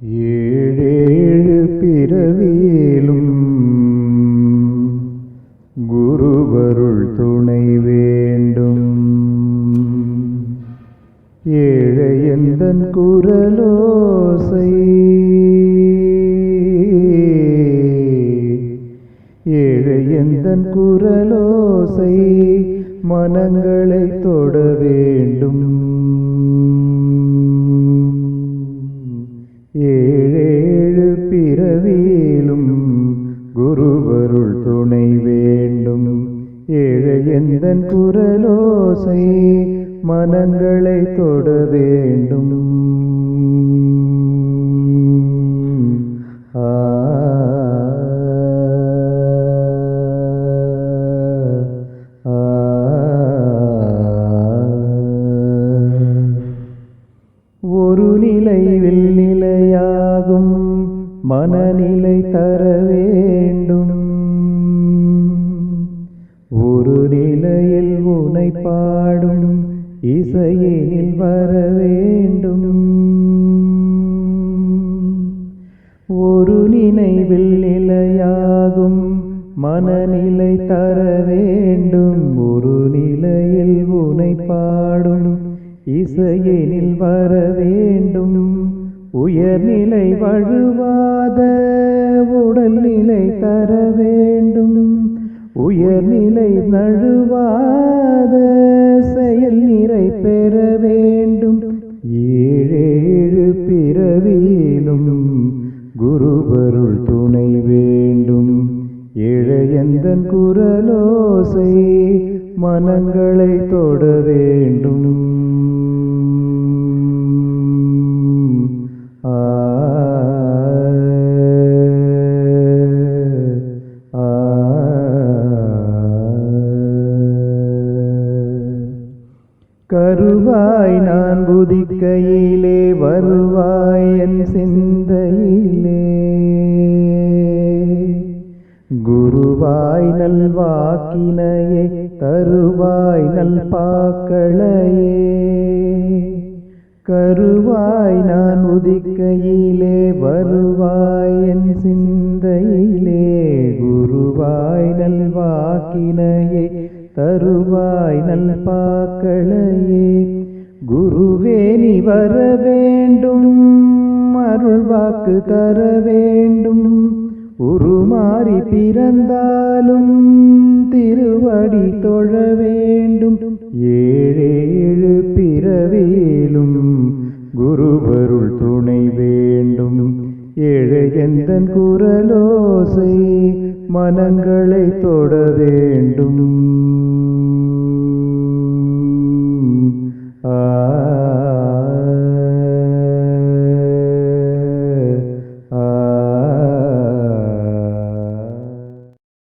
ஏழேழு பிறவியிலும் குருவருள் துணை வேண்டும். ஏழையந்தன் குரலோசை ஏழையந்தன் குரலோசை மனங்களை தொட வேண்டும். ஏழேழு பிறவியிலும் குருவருள் துணை வேண்டும். ஏழையந்தன் குரலோசை மனங்களை தொட வேண்டும். மனநிலை தர வேண்டும். ஒரு நிலையில் உனை பாடும் இசையினில் வர வேண்டும். ஒரு நினைவில் நிலையாகும் மனநிலை தர வேண்டும். ஒரு நிலையில் உனை பாடும் இசையினில் வர வேண்டும். உயர்நிலை வழுவாத உடல்நிலை தர வேண்டும். உயர்நிலை நழுவாத செயல் நிறை பெற வேண்டும். ஏழேழு பிறவியிலும் குருபருள் துணை வேண்டும். ஏழையந்தன் குரலோசை மனங்களை தொட வேண்டும் நான் புதிக்கையிலே வருவாய் என் சிந்தையிலே. குருவாய் நல்வாக்கினையே தருவாய் நல் பாக்களையே. கருவாய் நான் உதிக்கையிலே வருவாய் என் சிந்தையிலே. குருவாய் நல்வாக்கினையே தருவாய் நல் பாக்களையே. குருவே நீ வர வேண்டும். அருள் வாக்கு தர வேண்டும். உருமாறி பிறந்தாலும் திருவடி தொழ வேண்டும். ஏழேழு பிறவியிலும் குருவருள் துணை வேண்டும். ஏழையந்தன் குரலோசை மனங்களை தொட வேண்டும்.